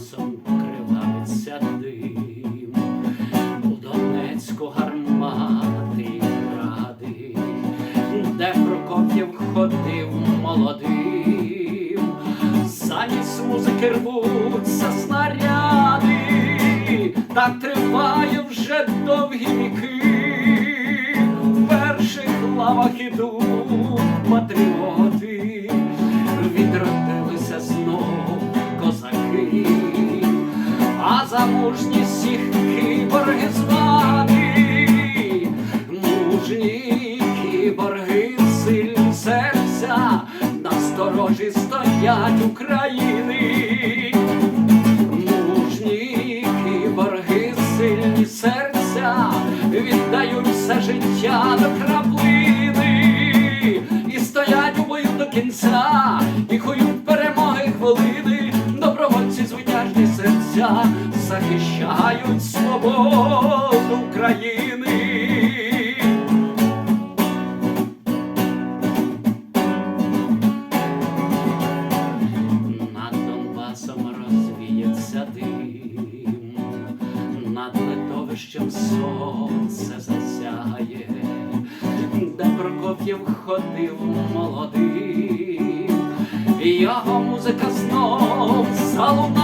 часом покривається дим, у Донецьку гармати ради, де Прокоп'єв ходив молодим, замість музики рвуться снаряди, так триває вже довгі віки, в перших лавах іду. за мужність всіх кіборги з вами, мужні кіборги, сильні серця, на сторожі стоять України, мужні кіборги, сильні серця, віддають все життя до краплини і стоять у бою до кінця, і хоють перемоги хвилини захищають свободу України. Над Донбасом розвіється дим, над литовищем сонце засяє, де Прокоф'єв ходив молодим, його музика знов залунає,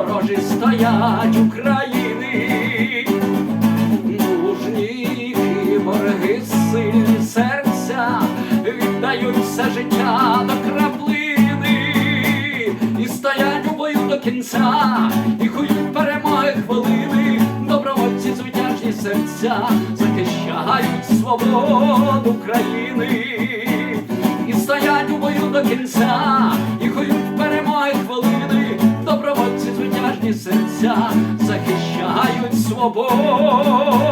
насторожі стоять України. Мужні кіборги, сильні серця, віддають все життя до краплини, і стоять у бою до кінця, і хують перемоги хвилини, добровольці звитяжні серця, захищають свободу країни, і стоять у бою до кінця, свободи.